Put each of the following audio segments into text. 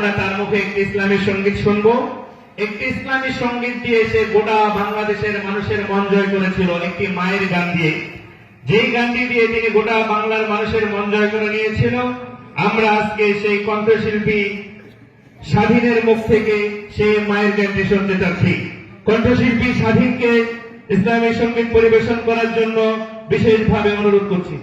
আমরা তার মুখে একটি ইসলামী সংগীত শুনব। একটি ইসলামী সংগীত দিয়ে সে গোটা বাংলাদেশের মানুষের মন জয় করেছিল একটি মায়ের গান দিয়ে। যেই গানটি দিয়ে তিনি গোটা বাংলার মানুষের মন জয় করে নিয়েছিল, আমরা আজকে সেই কণ্ঠশিল্পী স্বাধীনের মুখ থেকে সেই মায়ের গানটি শুনতে চাচ্ছি। কণ্ঠশিল্পী স্বাধীনকে ইসলামী সংগীত পরিবেশন করার জন্য বিশেষভাবে অনুরোধ করছি।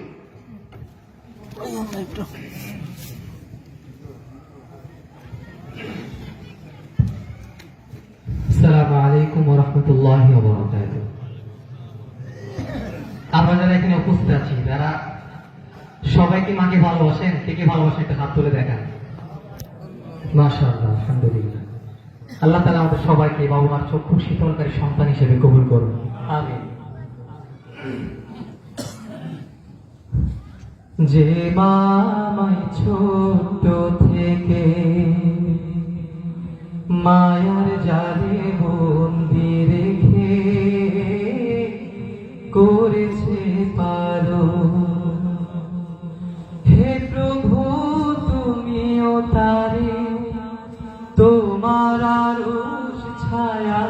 রাহমাতুল্লাহি আমরা যারা এখানে উপস্থিত আছি, যারা মাকে ভালোবাসেন কে ভালোবাসেন একটা হাত তুলে দেখান। আল্লাহ তাআলা আমাদের সবাইকে বাবা মার চক্ষু শীতলকারী সন্তান হিসেবে কবুল করুন। যে মা আমায় ছোট থেকে মায়ার জালে তারে, তোমার আরশ ছায়া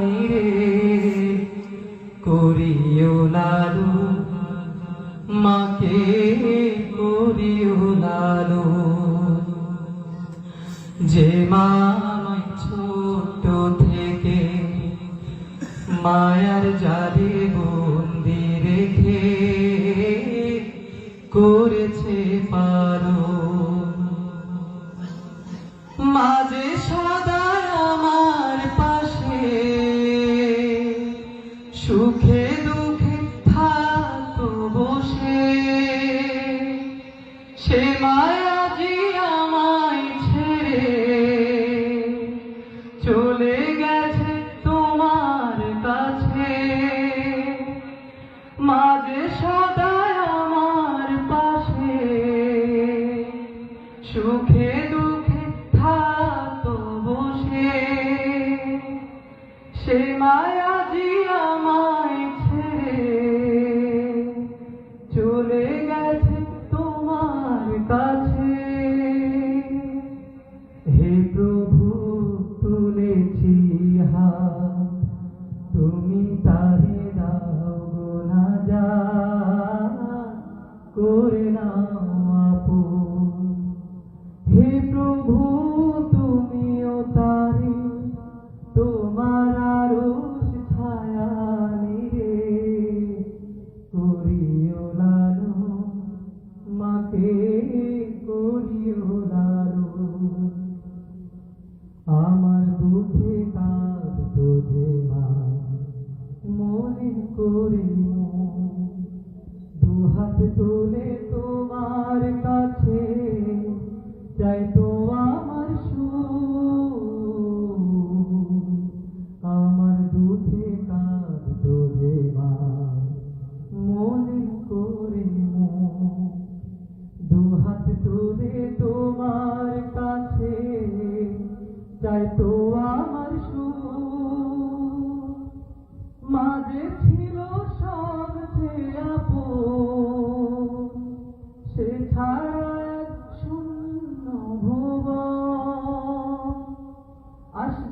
নিরে, করিও লালু, মাকে করিও লালু। যে মা ছোট থেকে মায়ার জালে বন্দি রেখে করেছে পারো মাঝে সদা সে মায়াজি আমায় ছেড়ে চলে গেছে তোমার কাছে। হে প্রভু তুলেছি হা তুমি তারে করে দুহাত তুলে তোমার কাছে চাই তো আমার সুখ। আমার দুঃখে কাঁদ তোঝে মা, মনে করে দুহাত তুলে তোমার কাছে চাই তো Our